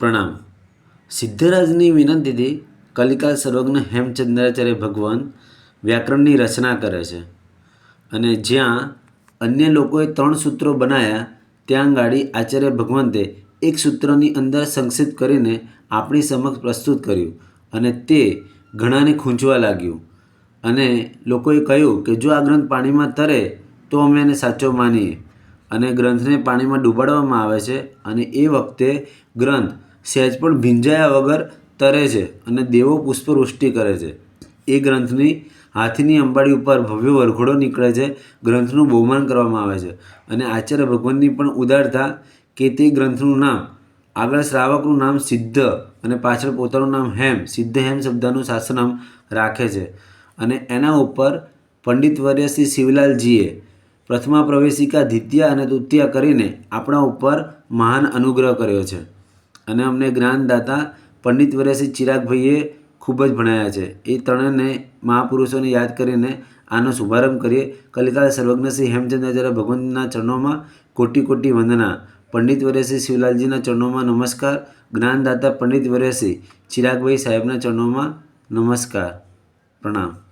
પ્રણામ. સિદ્ધરાજની વિનંતીથી કલિકા સર્વજ્ઞ હેમચંદ્રાચાર્ય ભગવાન વ્યાકરણની રચના કરે છે અને જ્યાં અન્ય લોકોએ ત્રણ સૂત્રો બનાવ્યા ત્યાં ગાડી આચાર્ય ભગવંતે એક સૂત્રની અંદર સંક્ષિપ્ત કરીને આપણી સમક્ષ પ્રસ્તુત કર્યું અને તે ઘણાને ખૂંચવા લાગ્યું. અને લોકોએ કહ્યું કે જો આ ગ્રંથ પાણીમાં તરે, તો અમે એને સાચો માનીએ. અને ગ્રંથને પાણીમાં ડૂબાડવામાં આવે છે અને એ વખતે ગ્રંથ સહેજ પણ ભીંજાયા વગર તરે છે અને દેવો પુષ્પવૃષ્ટિ કરે છે. એ ગ્રંથની હાથીની અંબાડી ઉપર ભવ્ય વરઘોડો નીકળે છે. ગ્રંથનું બહુમાન કરવામાં આવે છે અને આચાર્ય ભગવાનની પણ ઉદારતા કે તે ગ્રંથનું નામ, આગળ શ્રાવકનું નામ સિદ્ધ અને પાછળ પોતાનું નામ હેમ, સિદ્ધ હેમ શબ્દનું શાસનામ રાખે છે. અને એના ઉપર પંડિત વર્ય શ્રી શિવલાલજીએ પ્રથમા પ્રવેશિકા, દ્વિતીય અને તૃતીય કરીને આપણા ઉપર મહાન અનુગ્રહ કર્યો છે. અને અમને જ્ઞાનદાતા પંડિત વરસી ચિરાગભાઈએ ખૂબ જ ભણાયા છે. એ ત્રણેયને મહાપુરુષોને યાદ કરીને આનો શુભારંભ કરીએ. કલિકાલ સર્વજ્ઞ શ્રી હેમચંદ્રાચાર્ય ભગવંતના ચરણોમાં કોટી કોટી વંદના, પંડિત વર્ય શિવલાલજીના ચરણોમાં નમસ્કાર, જ્ઞાનદાતા પંડિત વર્ય ચિરાગભાઈ સાહેબના ચરણોમાં નમસ્કાર, પ્રણામ.